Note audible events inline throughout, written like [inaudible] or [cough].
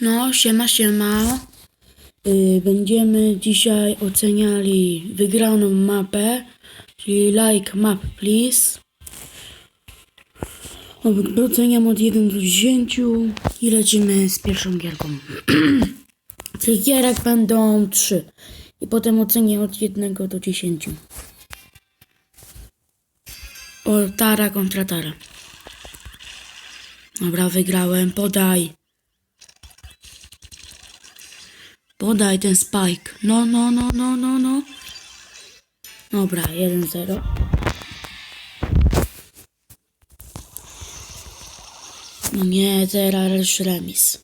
No, siema, siema. Y, będziemy dzisiaj oceniali wygraną mapę, czyli like map please. Oceniam od 1 do 10 i lecimy z pierwszą gierką. [clears throat] Tych gierek będą 3 i potem ocenię od 1 do 10. O, Tara kontra Tara. Dobra, wygrałem, podaj. Podaj ten spike. No, no, no, no, no, no. Dobra, 1-0. No nie, teraz remis.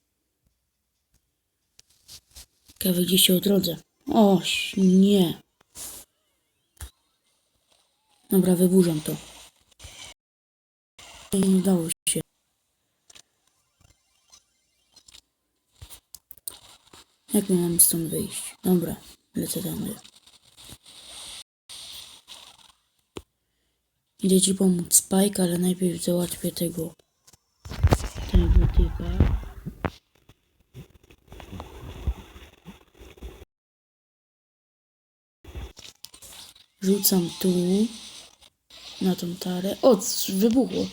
Kawy gdzieś się o drodze. Oś, nie. Dobra, wyburzam to. Nie udało się. Jak mamy stąd wyjść? Dobra, lecę tędy. Idę ci pomóc Spike, ale najpierw załatwię tego tego typa. Rzucam tu na tą tarę. O, wybuchło.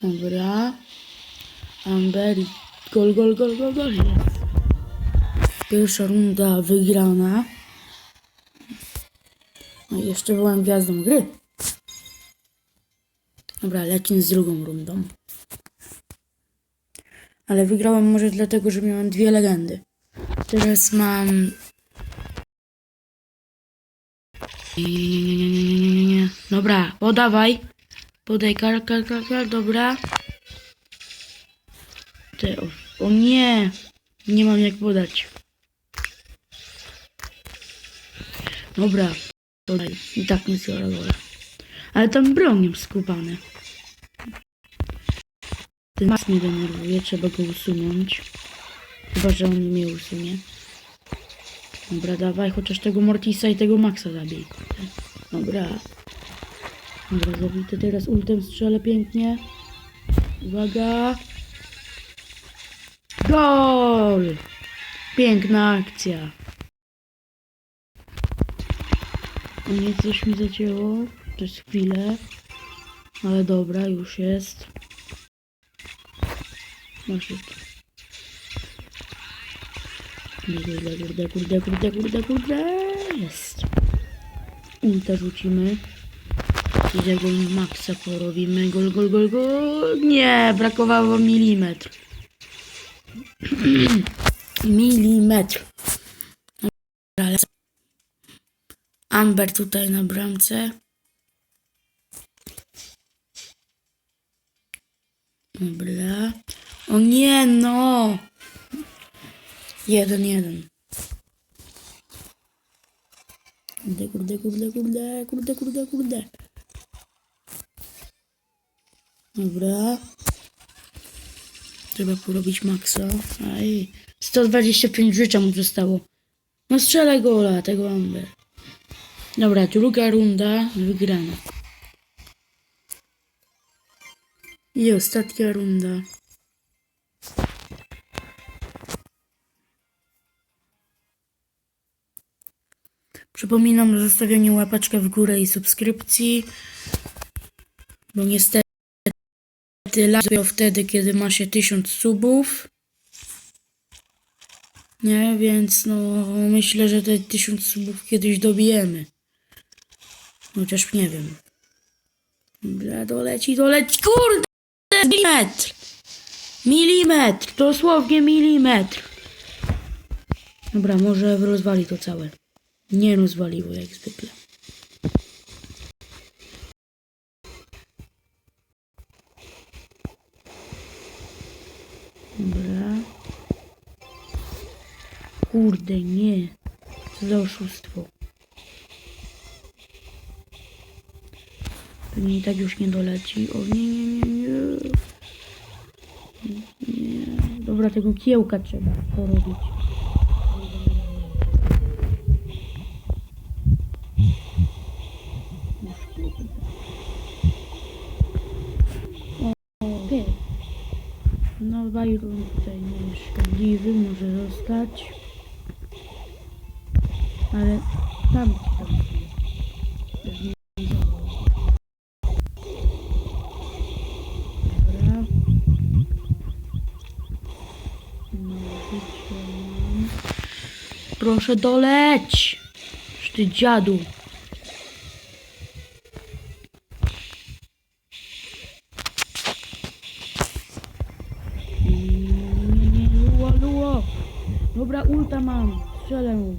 Dobra. Amber. i Gol, gol, gol, gol, gol. Jest. Pierwsza runda wygrana. No i jeszcze byłem gwiazdą gry. Dobra, lecimy z drugą rundą. Ale wygrałem może dlatego, że miałem dwie legendy. Teraz mam... Nie, nie, nie, nie, nie, nie, nie. Dobra, podawaj. Podaj kar, kar, kar, kar, dobra. Te, o, o nie! Nie mam jak podać. Dobra, podaj. I tak zbiorę gola. Ale tam bronią skupane. Ten mas mnie denerwuje, trzeba go usunąć. Chyba, że on mnie usunie. Dobra, dawaj, chociaż tego Mortisa i tego Maxa zabij. Dobra. Dobra, zabity teraz ultem strzelę pięknie. Uwaga. Gol! Piękna akcja. O nie, coś mi zacięło. Przez chwilę. Ale dobra, już jest. Masz to. Kurde, kurde, kurde, kurde, kurde, kurde. Jest. Ulta rzucimy. I tego maksa porobimy. Gol, gol, gol, gol. Nie, brakowało milimetr. Milimetr. Amber tutaj na bramce. Dobra. O nie, no. Jeden, jeden. Kurde, kurde, kurde, kurde, kurde, kurde, kurde. Dobra. Trzeba porobić maksa. Aj. 125 życia mu zostało. No strzelaj gola, tego Amber. Dobra, druga runda wygrana. I ostatnia runda. Przypominam o zostawieniu łapeczkę w górę i subskrypcji, bo niestety like wtedy, kiedy ma się 1000 subów. Nie, więc no myślę, że te 1000 subów kiedyś dobijemy. Chociaż nie wiem. Dobra, doleci, doleci, kurde! Milimetr! Milimetr! Dosłownie milimetr! Dobra, może rozwali to całe. Nie rozwaliło jak zwykle. Kurde, nie. Co za oszustwo. Pewnie i tak już nie doleci. O nie, nie, nie, nie. Nie. Dobra, tego kiełka trzeba porobić. No Byron tutaj nie jest szkodliwy, może zostać. Ale tam. Dobra. No. Proszę doleć! Ty dziadu. Dobra, ulta mam. Strzelę mu.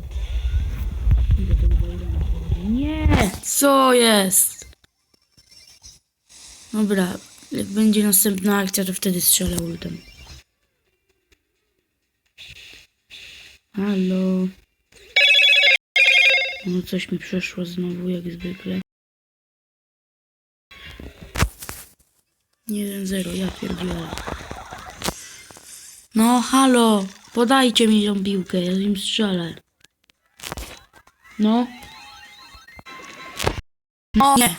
Nie! Co jest? Dobra, jak będzie następna akcja, to wtedy strzelę ultem. Halo. No coś mi przeszło znowu, jak zwykle. 1-0, ja pierdzielę. No, halo, podajcie mi tą piłkę, ja z nim strzelę. No. No, nie.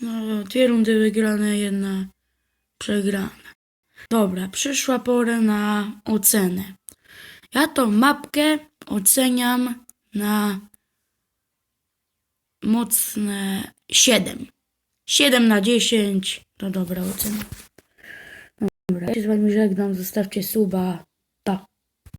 No, dwie rundy wygrane, jedna przegrana. Dobra, przyszła pora na ocenę. Ja tą mapkę oceniam na mocne 7. 7 na 10 to dobra ocena. Dobra, ja się z wami żegnam, zostawcie suba.